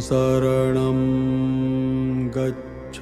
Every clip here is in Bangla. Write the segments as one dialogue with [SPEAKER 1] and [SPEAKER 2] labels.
[SPEAKER 1] शरणं गच्छ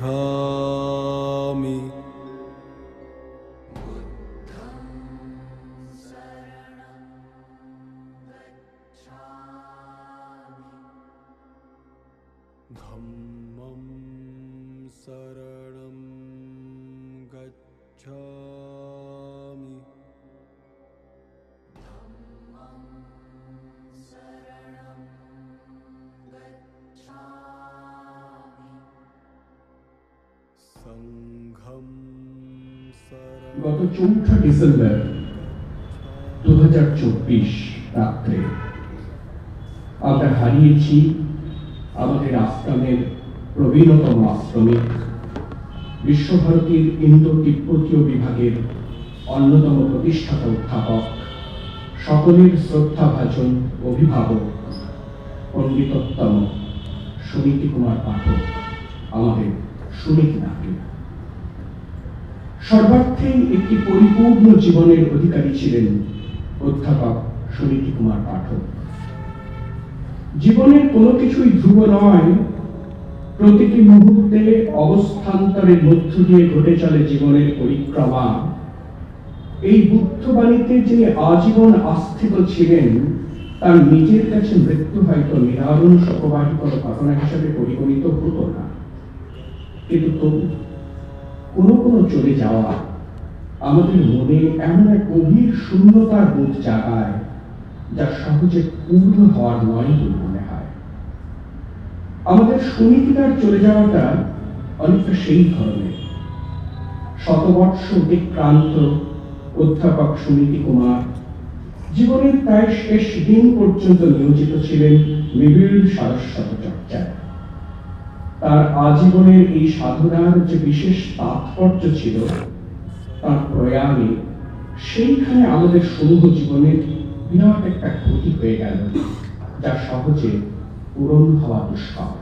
[SPEAKER 2] গত চৌঠা ডিসেম্বর দু হাজার চব্বিশ রাত্রে আমরা হারিয়েছি আমাদের আশ্রমের প্রবীণতম আশ্রমিক বিশ্বভারতীর ইন্দো তিব্বতীয় বিভাগের অন্যতম প্রতিষ্ঠাতা অধ্যাপক, সকলের শ্রদ্ধাভাজন অভিভাবক, পণ্ডিতোত্তম সুনীতি কুমার পাঠক, আমাদের সুনীতি নাগরিক। সর্বার্থেই একটি পরিপূর্ণ জীবনের অধিকারী ছিলেন অধ্যাপক সুনীতি কুমার পাঠক। জীবনের কোনো কিছুই ধ্রুব নয়, প্রতিটি মুহূর্তে অবস্থান্তরের মধ্য দিয়ে ঘটে চলে জীবনের পরিক্রমা। এই বুদ্ধবাণীতে যে আজীবন আস্থিত ছিলেন, তার নিজের কাছে মৃত্যু হয়তো নিরারণ শোকবাহী কোনো ঘটনা হিসাবে পরিগণিত হতো না। কিন্তু তবু কোনো কোনো চলে যাওয়া আমাদের মনে এমন এক গভীর শূন্যতার বোধ জাগায়, যা সহজে পূর্ণ হওয়ার নয় মনে হয়। আমাদের সুনীতিকার চলে যাওয়াটা অনেকটা সেই ধরনের। শতবর্ষ অতিক্রান্ত অধ্যাপক সুনীতি কুমার জীবনের প্রায় শেষ দিন পর্যন্ত নিয়োজিত ছিলেন নিবিড় সারস্বত চর্চায়। তার আজীবনের এই সাধনার যে বিশেষ তাৎপর্য ছিল, তার প্রয়াণে সেইখানে আমাদের সমূহ জীবনের বিরাট একটা ক্ষতি হয়ে গেল, যা সহজে পূরণ হওয়া দুষ্কর।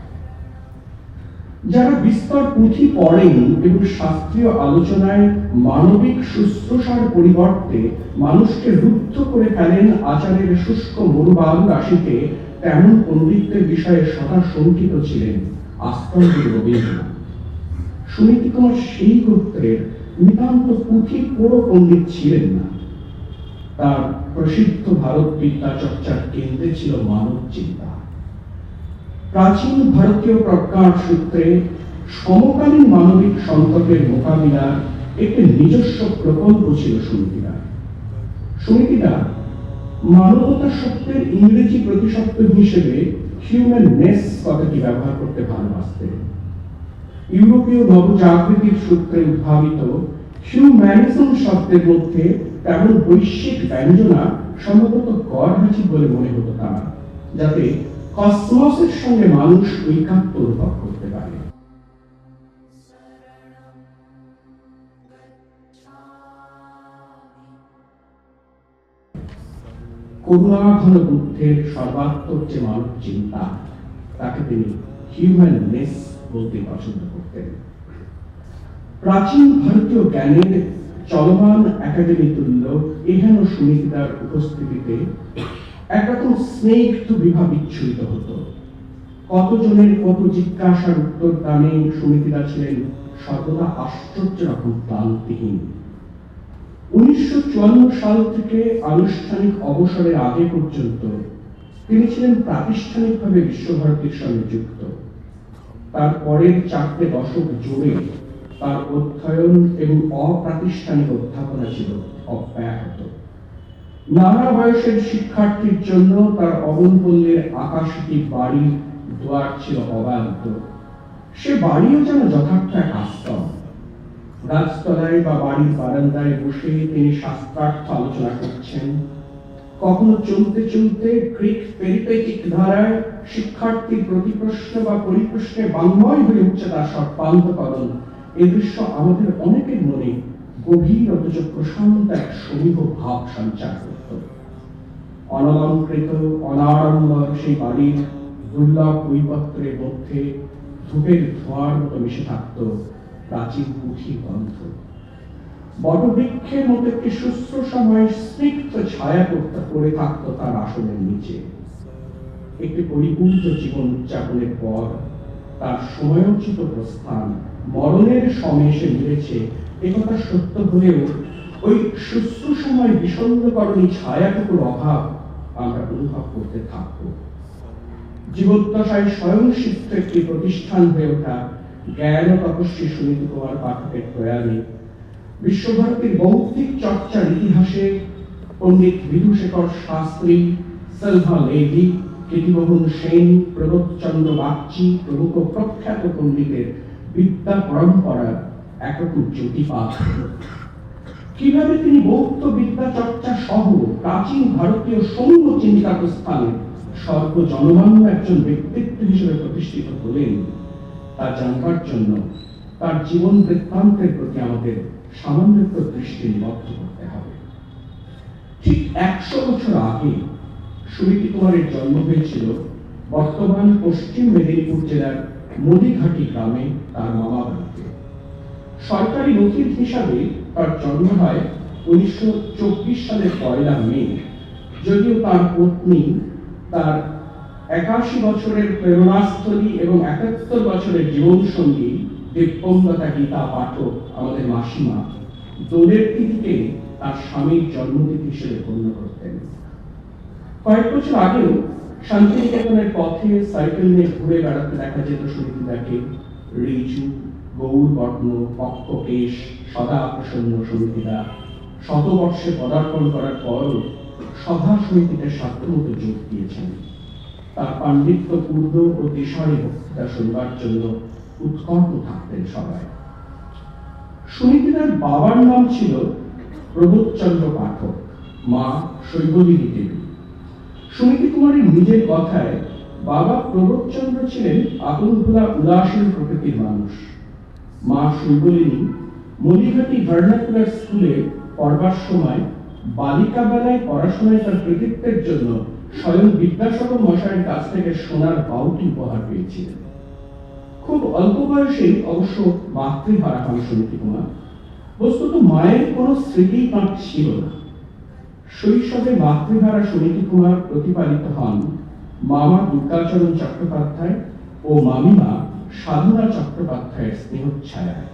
[SPEAKER 2] যারা বিস্তর পুঁথি পড়েন এবং শাস্ত্রীয় আলোচনায় মানবিক শুশ্রূষার পরিবর্তে মানুষকে রুদ্ধ করে ফেলেন আচারের শুষ্ক মনোবাল রাশিতে, তেমন পণ্ডিতদের বিষয়ে সদা শঙ্কিত ছিলেন। সুনীতি কুমার সেই গোত্রের নিতান্ত পুঁথি পুরো পণ্ডিত ছিলেন না। তার প্রসিদ্ধ ভারত বিদ্যা চর্চার কেন্দ্রে ছিল মানব চিন্তা। প্রাচীন ভারতীয় প্রজ্ঞার সূত্রে সমকালীন মানবিক সংকটের মোকাবিলার একটি নিজস্ব প্রকল্প ছিল সুনীতিরা সুনীতিরা মানবতা শব্দের ইংরেজি প্রতিশব্দ হিসেবে হিউম্যান নেস কথাটি ব্যবহার করতে ভালোবাসতেন। ইউরোপীয় নবজাগৃতির সূত্রে উদ্ভাবিত হিউম্যানিজম শব্দের মধ্যে তেমন বৈশ্বিক ব্যঞ্জনা সম্ভবত গড়হাজি বলে মনে হতো তারা, যাতে কসমসের সঙ্গে মানুষ ঐকাত্ম অনুভব করতে করুণাঘন বুদ্ধের সর্বাত্মক যে মানব চিন্তা, তাকে তিনি হিউম্যাননেস বলতে পছন্দ করতেন। প্রাচীন ভারতীয় জ্ঞানের চলমান একাডেমি তুল্য এহেন সুনীতিতার উপস্থিতিতে একরকম স্নেগ্ধ বিভা বিচ্ছুরিত হতো। কতজনের কত জিজ্ঞাসার উত্তর দানে সুনীতিরা ছিলেন সর্বদা আশ্চর্য রকম ক্লান্তিহীন। উনিশশো সাল থেকে আনুষ্ঠানিক অবসরের আগে পর্যন্ত তিনি ছিলেন প্রাতিষ্ঠানিকভাবে বিশ্বভারতীর সঙ্গে যুক্ত। চারটে দশক জুড়ে তার অধ্যয়ন এবং অপ্রাতিষ্ঠানিক অধ্যাপনা ছিল অব্যাহত। নানা বয়সের শিক্ষার্থীর জন্য তার অবনপল্লের আকাশটি বাড়ির দুয়ার ছিল অবাধ্য সে বাড়িও যেন যথার্থ এক আশ্রম। গাছতলায় বা বাড়ির বারান্দায় বসে তিনি শাস্ত্রার্থ আলোচনা করছেন। কখনো চলতে চলতে গ্রিক পেরিপেটিক ধারায় শিক্ষার্থীর প্রতি প্রশ্ন বা পরিপ্রশ্নে বাংময় হয়ে উঠছে তার সর্বান্তকরণ এ দৃশ্য আমাদের অনেকের মনে গভীর অথচ প্রশান্ত এক সমীহ ভাব সঞ্চার করত। অনলঙ্কৃত, অনাড়ম্বর সেই বাড়ির দুর্লভ বইপত্রের মধ্যে ধূপের ধোঁয়ার মতো মিশে থাকত। প্রাচীন পুঁথি গ্রন্থ। বটবৃক্ষের মতো একটি শুশ্রূষাময় স্নিগ্ধ ছায়া করতে পড়ে থাকতো তার আসনের নিচে। একটি পরিপূর্ণ জীবন উদযাপনের পর তার সময়োচিত প্রস্থান মরণের সময় এসে মিলেছে একথা সত্য হলেও ওই শুশ্রূষময় বিষণ্ণকরণী ছায়াটুকুর অভাব আমরা অনুভব করতে থাকব। জীবদ্দশায় স্বয়ং সিদ্ধ একটি প্রতিষ্ঠান হয়ে ওঠা জ্ঞান তপস্বী সুনীতি কুমার পাঠকের বিশ্বভারতীর চর্চার ইতিহাসে পণ্ডিত বিধুশেখর শাস্ত্রী সলভা সেন প্রবোধচন্দ্র বাগচি প্রমুখ প্রখ্যাত পণ্ডিতের বিদ্যা জ্যোতিপাত কীভাবে তিনি বৌদ্ধ বিদ্যা চর্চা সহ প্রাচীন ভারতীয় সৌম্য চিন্তা প্রস্থানে সর্ব জনমান্য একজন ব্যক্তিত্ব হিসেবে প্রতিষ্ঠিত হলেন? তা জানবার জন্য তার জীবন বৃত্তান্তের প্রতি আমাদের সামান্য দৃষ্টি নিবদ্ধ করতে হবে। ঠিক একশো বছর আগে সুনীতি কুমারের জন্ম হয়েছিল বর্তমান পশ্চিম মেদিনীপুর জেলার মদিঘাটি গ্রামে তার মামা বাড়িতে। সরকারি নথির হিসাবে তার জন্ম হয় উনিশশো চব্বিশ সালের পয়লা মে, যদিও তার পত্নী তার একাশি বছরের প্রেরণাস্থলী এবং একাত্তর বছরের জীবন সঙ্গী দিব্যঙ্গতা গীতা পাঠক আমাদের মাসিমা দোলের তিথিকে তার স্বামীর জন্মতিথি হিসেবে গণ্য করতেন। কয়েক বছর আগেও শান্তিনিকেতনের পথে সাইকেল নিয়ে ঘুরে বেড়াতে দেখা যেত সুনীতিদাকে। রিচু গৌরবর্ণ পক্ষকেশ সদা প্রসন্ন সমিতিরা শতবর্ষে পদার্পণ করার পরও সভা সমিতিতে সাধ্যমতো যোগ দিয়েছেন। তার পাণ্ডিত্য পূর্ণ ও বক্তৃতা শুনবার জন্য উৎকণ্ঠ থাকতেন সবাই। সুনীতিদার বাবার নাম ছিল প্রবোধচন্দ্র পাঠক, মা শৈবলিনী দেবী। সুনীতি কুমারের নিজের কথায়, বাবা প্রবোধচন্দ্র ছিলেন আতঙ্কভোলা উদাসীন প্রকৃতির মানুষ। মা শৈবলিনী মলিঘাটি ভার্নাকুলার স্কুলে পড়বার সময় বালিকা বেলায় পড়াশোনায় তার কৃতিত্বের জন্য স্বয়ং বিদ্যাসাগর মশাইয়ের কাছ থেকে সোনার বাউটি উপহার পেয়েছিলেন। খুব অল্প বয়সেই অবশ্য মাতৃহারা হন সুনীতি কুমার। বস্তুত মায়ের কোনো স্মৃতি তাঁর ছিল না। শৈশবে মাতৃহারা সুনীতি কুমার প্রতিপালিত হন মামা দুর্গাচরণ চট্টোপাধ্যায় ও মামিমা সাধনা চট্টোপাধ্যায়ের স্নেহচ্ছায়ায়।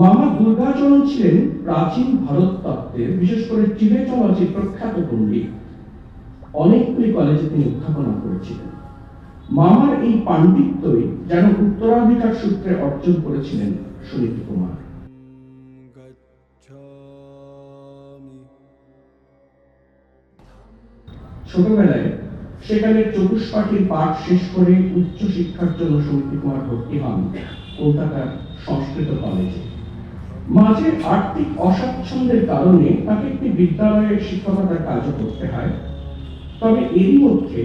[SPEAKER 2] মামা দুর্গাচরণ ছিলেন প্রাচীন ভারত তত্ত্বের বিশেষ করে টিবেটলজির প্রখ্যাত পণ্ডিত। অনেকগুলি কলেজে তিনি অধ্যাপনা করেছিলেন। মামার এই পাণ্ডিত্যই যেন উত্তরাধিকার সূত্রে অর্জন করেছিলেন সুনীত কুমার। ছোটবেলায় সেখানে চতুষ্পাঠীর পাঠ শেষ করে উচ্চ শিক্ষার জন্য সুনীতি কুমার ভর্তি হন কলকাতার সংস্কৃত কলেজে মাঝে আর্থিক অস্বাচ্ছন্দ্যের কারণে তাকে একটি বিদ্যালয়ের শিক্ষকতার কাজও করতে হয়। তবে এরই মধ্যে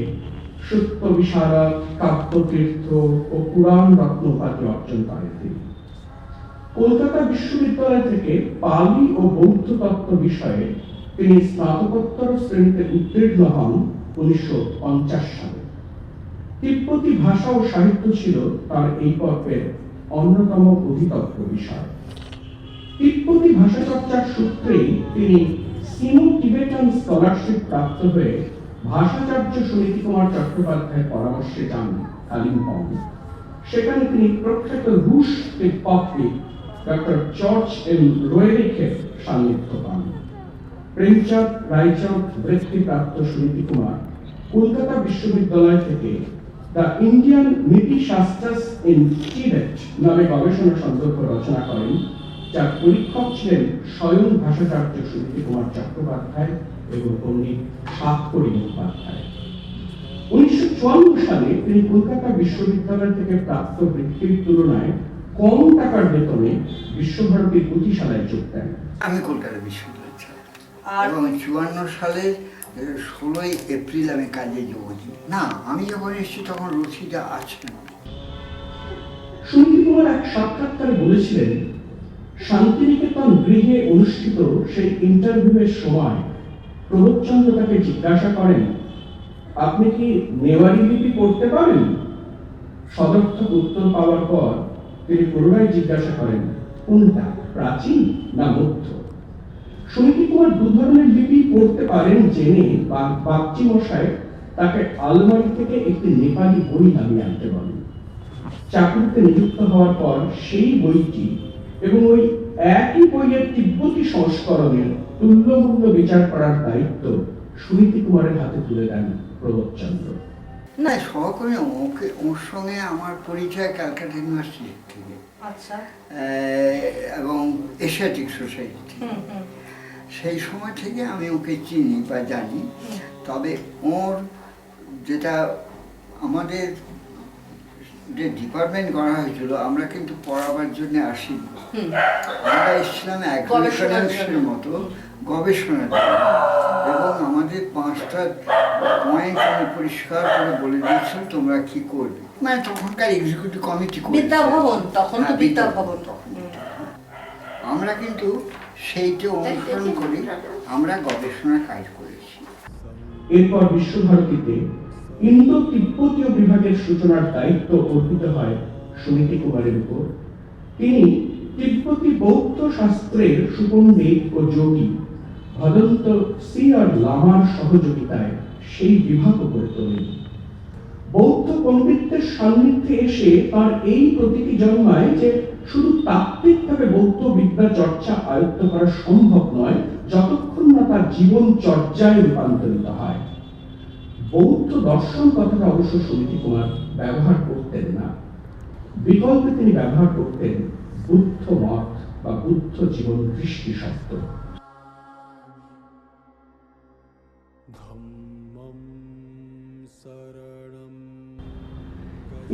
[SPEAKER 2] সত্য বিশারদ কাব্যতীর্থ ও পুরাণ রত্ন উপাধি অর্জন করেন তিনি। কলকাতা বিশ্ববিদ্যালয় থেকে পালি ও বৌদ্ধ তত্ত্ব বিষয়ে তিনি স্নাতকোত্তর শ্রেণীতে উত্তীর্ণ হন উনিশশো সালে। তিব্বতী ভাষা ও সাহিত্য ছিল তার এই পর্বের অন্যতম অধিতত্ত্ব বিষয়। তিব্বতী ভাষা চর্চার সূত্রেই তিনি সিনো টিবেটান স্কলারশিপ প্রাপ্ত হয়ে ভাষাচার্য সুনীতি কুমার চট্টোপাধ্যায়ের পরামর্শে যান কালিম্পং সেখানে তিনি প্রখ্যাত রুশ তিব্বতী ডক্টর জর্জ এম রোয়েরিখের সান্নিধ্য পান। প্রেমচাঁদ, রায়চাঁদ, বৃত্তিপ্রাপ্ত সুনীতি কুমার কলকাতা বিশ্ববিদ্যালয় থেকে দ্য ইন্ডিয়ান নীতি শাস্ত্রাস ইন টিবেট নামে গবেষণা সন্দর্ভ রচনা করেন। যার পরীক্ষক ছিলেন স্বয়ং ভাষাচার্য সুনীতি কুমার চট্টোপাধ্যায় এবং পণ্ডিত সাতকরি মুখোপাধ্যায়। উনিশশো চুয়ান্ন সালে তিনি কলকাতা বিশ্ববিদ্যালয় থেকে প্রাপ্ত বৃত্তির তুলনায় কম টাকার বেতনে বিশ্বভারতীর পুঁথিশালায় যোগ দেন।
[SPEAKER 3] আমি কলকাতা বিশ্ববিদ্যালয়
[SPEAKER 4] আর-
[SPEAKER 3] এবং চুয়ান্ন সালের ষোলোই এপ্রিল আমি কাজে যোগ দিই। না আমি যখন এসেছি তখন রশিদা আছেন।
[SPEAKER 2] সুনীতি কুমার এক সাক্ষাৎকারে বলেছিলেন শান্তিনিকেতন গৃহে অনুষ্ঠিত সেই ইন্টারভিউয়ের সময় প্রবোধচন্দ্র তাকে জিজ্ঞাসা করেন, আপনি কি নেওয়ারি লিপি পড়তে পারেন? সদর্থক উত্তর পাওয়ার পর তিনি পুনরায় জিজ্ঞাসা করেন, কোনটা, প্রাচীন না মধ্য? কুমার দু ধরনের লিপি পড়তে পারেন জেনে বাগচি মশাই তাকে আলমারি থেকে একটি নেপালি বই নামিয়ে আনতে বলেন। চাকরিতে নিযুক্ত হওয়ার পর সেই বইটি এবং ওই একই বইয়ের তিব্বতী সংস্করণের তুল্যমূল্য বিচার করার দায়িত্ব সুনীতি কুমারের হাতে তুলে দেন প্রবোধচন্দ্র
[SPEAKER 3] না সহকর্মী ওকে ওর সঙ্গে আমার পরিচয় ক্যালকাটা ইউনিভার্সিটি থেকে
[SPEAKER 4] আচ্ছা।
[SPEAKER 3] আহ, এবং এশিয়াটিক সোসাইটি থেকে। সেই সময় থেকে আমি ওকে চিনি বা জানি। তবে ওর যেটা আমাদের যে ডিপার্টমেন্ট করা হয়েছিল আমরা কিন্তু পড়াবার জন্য
[SPEAKER 4] হুম।
[SPEAKER 3] আমরা এসেছিলাম
[SPEAKER 4] গবেষণার জন্য।
[SPEAKER 3] মতো গবেষণার এবং আমাদের পাঁচটা পয়েন্ট আমি পরিষ্কার করে বলে দিয়েছিল তোমরা কি করবে? মানে তখনকার এক্সিকিউটিভ কমিটি
[SPEAKER 4] বিদ্যা ভবন তখন তো
[SPEAKER 3] হ্যাঁ। আমরা কিন্তু সেইটা অনুসরণ করি আমরা গবেষণা কাজ করেছি।
[SPEAKER 2] এরপর বিশ্বভারতীতে ইন্দো তিব্বতীয় বিভাগের সূচনার দায়িত্ব অর্পিত হয় সুনীতি কুমারের উপর। তিনি তিব্বতী বৌদ্ধ শাস্ত্রের সুপণ্ডিত ও যোগী ভদন্ত সি আর লামার সহযোগিতায় সেই বিভাগও করে তোলেন। বৌদ্ধ পণ্ডিতদের সান্নিধ্যে এসে তার এই প্রতীতি জন্মায় যে শুধু তাত্ত্বিকভাবে বৌদ্ধ বিদ্যা চর্চা আয়ত্ত করা সম্ভব নয়, যতক্ষণ না তার জীবন চর্যায় রূপান্তরিত হয়। বৌদ্ধ দর্শন কথাটা অবশ্য সমিতি কুমার ব্যবহার করতেন না। বিকল্পে তিনি ব্যবহার করতেন বুদ্ধ মত বা বুদ্ধ জীবন
[SPEAKER 1] দৃষ্টিশাস্ত্র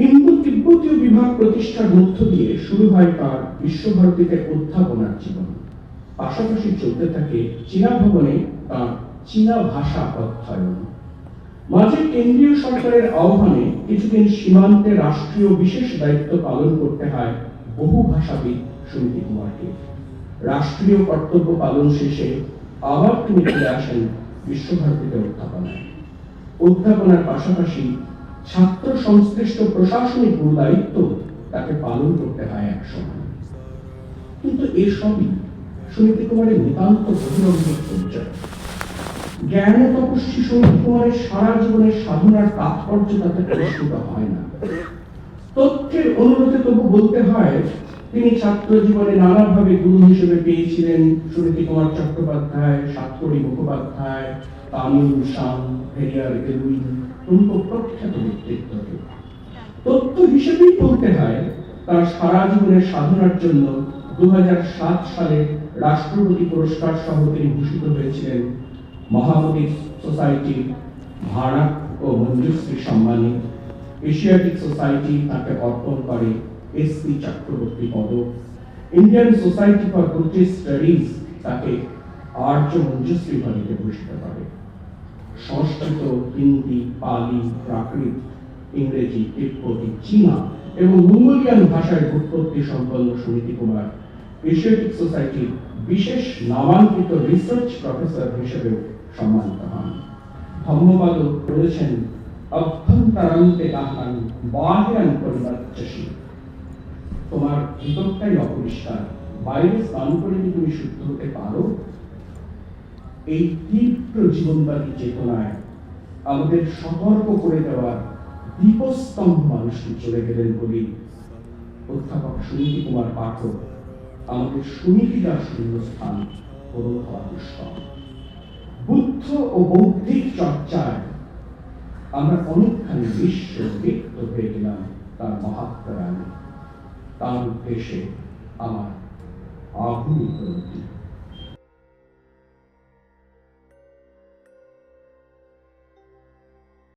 [SPEAKER 2] ইন্দো তিব্বতীয় বিভাগ প্রতিষ্ঠার মধ্য দিয়ে শুরু হয় তার বিশ্বভারতীতে অধ্যাপনার জীবন। পাশাপাশি চলতে থাকে চীনা ভবনে তার চীনা ভাষা অধ্যয়ন। মাঝে কেন্দ্রীয় সরকারের আহ্বানে কিছুদিন সীমান্তে রাষ্ট্রীয় বিশেষ দায়িত্ব পালন করতে হয় বহু ভাষাবিদ সুনীতি কুমারকে। রাষ্ট্রীয় কর্তব্য পালন শেষে আবার তিনি ফিরে আসেন বিশ্বভারতীতে অধ্যাপনায়। অধ্যাপনার পাশাপাশি ছাত্র সংশ্লিষ্ট প্রশাসনিক গুরু দায়িত্ব তাকে পালন করতে হয় এক সময়। কিন্তু এসবই সুনীতি কুমারের নিতান্ত বহিরঙ্গিক পরিচয়। জ্ঞান তপস্বী কুমারের সারা জীবনের সাধনার তাৎপর্য তাতে পরিষ্কৃত হয় না। তথ্যের অনুরোধে তবু বলতে হয়, তিনি ছাত্র জীবনে নানাভাবে গুরু হিসেবে পেয়েছিলেন। সুনীতি কুমার চট্টোপাধ্যায়, সাতকড়ি মুখোপাধ্যায়, তামিল, শাম, হেরিয়ার প্রমুখ প্রখ্যাত ব্যক্তিত্বকে তথ্য হিসেবেই বলতে হয়, তার সারা জীবনের সাধনার জন্য দু হাজার সাত সালে রাষ্ট্রপতি পুরস্কার সহ তিনি ভূষিত হয়েছিলেন। মহামতি সোসাইটি ভাড়াক ও মঞ্জুশ্রী সম্মানে এশিয়াটিক সোসাইটি তাকে অর্পণ করে এসপি চক্রবর্তী পদক Indian society for Buddhist studies তাকে আর্য মঞ্জুশ্রী উপাধিতে ভূষিত করে। সংস্কৃত, হিন্দি পালি প্রাকৃত, ইংরেজি, তিব্বতী, চীনা এবং মঙ্গোলিয়ান ভাষায় উৎপত্তি সম্পন্ন সুনীতি কুমার এশিয়াটিক সোসাইটির বিশেষ নামাঙ্কিত রিসার্চ প্রফেসর হিসেবেও সম্মানিত হন। ধর্মপাদ বলেছেন অভ্যন্তরান্তে বাহিরান পরিবাচ্যসী তোমার ভিতরটাই অপরিষ্কার, বাইরে স্নান করে কি তুমি শুদ্ধ হতে পারো। এই তীব্র জীবনবাদী চেতনায় আমাদের সতর্ক করে দেওয়ার দীপস্তম্ভ মানুষটি চলে গেলেন বলি অধ্যাপক সুনীতি কুমার পাঠক আমাদের সুনীতিদার শূন্য স্থান হওয়া দুষ্কর। বুদ্ধ ও বৌদ্ধিক চর্চায় আমরা অনেকখানি বিশ্ব লিপ্ত হয়ে গেলাম তার মহাত্মারায় তার উদ্দেশ্যে আমার আধুনিক